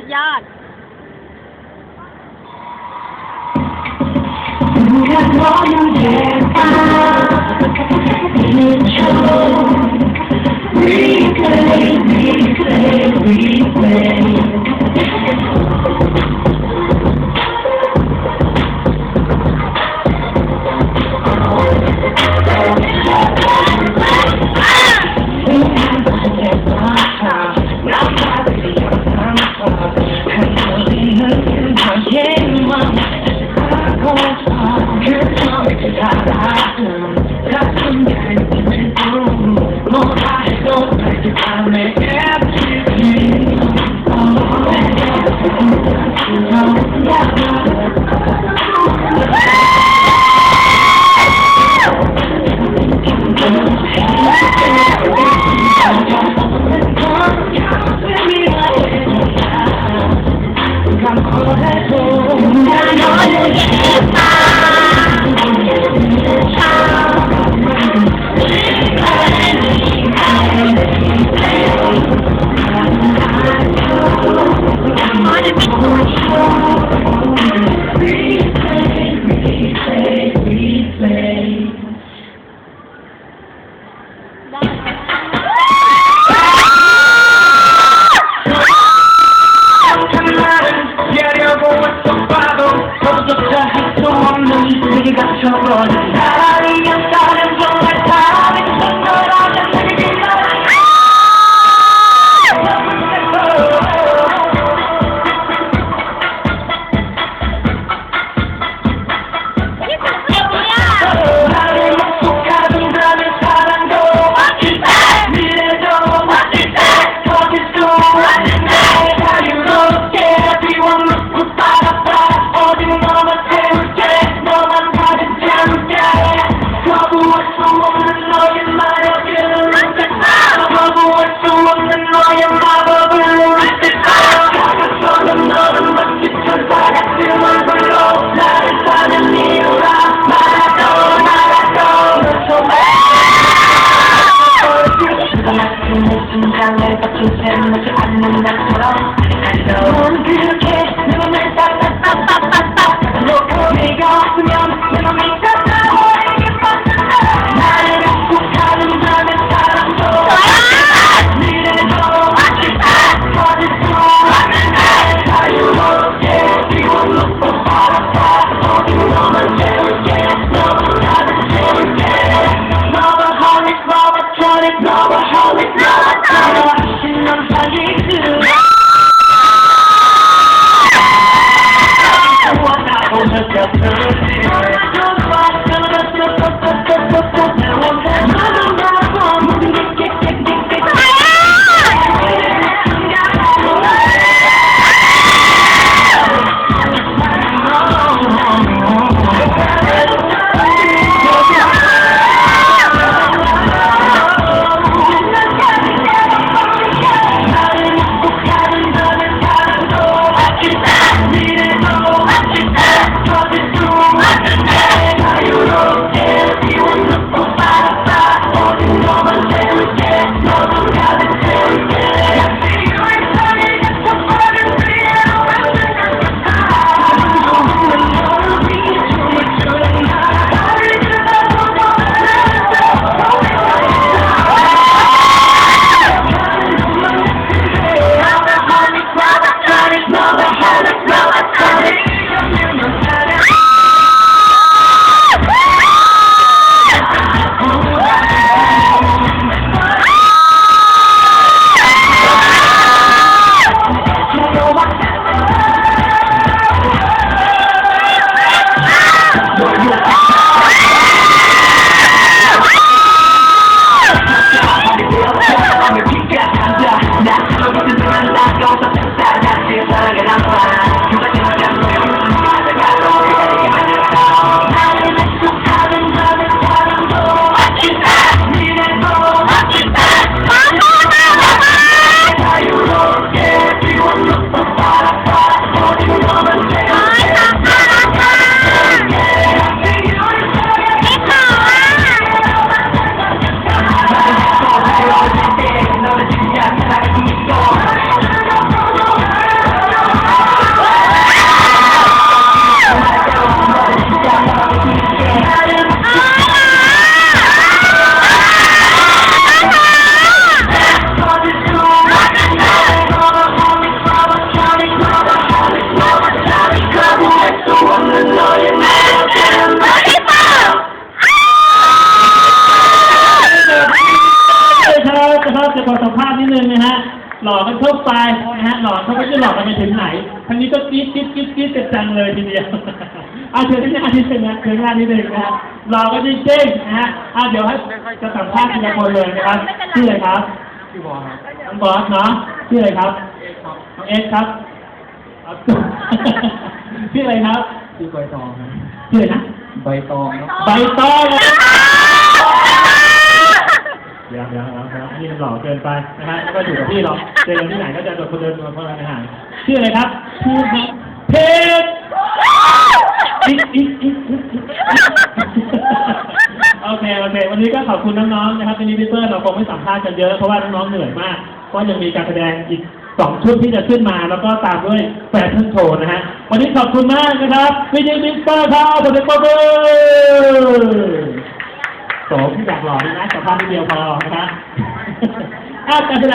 สุดยอดแค่ร้องยังเจ็บตาไม่ชอบ got trouble. 인생을 안는 것처럼 넌 그렇게 눈을 딱딱딱딱딱딱 놓고 내가 없으면 내맘 ขอสัมภาษณ์นิดนึงนะฮะ หล่อกันทั่วไปนะฮะ หล่อเขาไม่ได้หล่อกันไปถึงไหนทางนี้ก็กรี๊ดกรี๊ดกรี๊ดกรี๊ดกันจังเลยทีเดียวเอาเชิญที่หน้านิดนึงนะเชิญหน้านิดนึงนะฮะหล่อกันจริงๆนะฮะอะเดี๋ยวให้จะสัมภาษณ์ทีละคนเลยนะครับชื่ออะไรครับพี่บอลครับน้องบอสเนาะชื่ออะไรครับน้องเอสครับเอาชื่ออะไรครับพี่ใบตองครับชื่ออะไรนะใบตองครับใบตองนะ เดี๋ยวเดี๋ยวเดี๋ยวเดี๋ยวอันนี้มันหล่อเกินไปนะฮะก็อยู่กับพี่หรอกเจอกันที่ไหนก็จะโดดคนเดินมาคนละอาหารชื่ออะไรครับชื่อครับเพชรอีกอีกอีกโอเคโอเควันนี้ก็ขอบคุณน้องๆนะครับวันนี้พี่เปิ้ลเราคงไม่สัมภาษณ์กันเยอะเพราะว่าน้องๆเหนื่อยมากเพราะยังมีการแสดงอีกสองชุดที่จะขึ้นมาแล้วก็ตามด้วยแฟชั่นโชว์นะฮะวันนี้ขอบคุณมากนะครับพี่ยิงมิสเตอร์ครับผมเป็นปรบมือ โสมที่อยากหล่อนะนะแต่ภาษณ์นิดเดียวพอนะครับ อ้าวการแสดง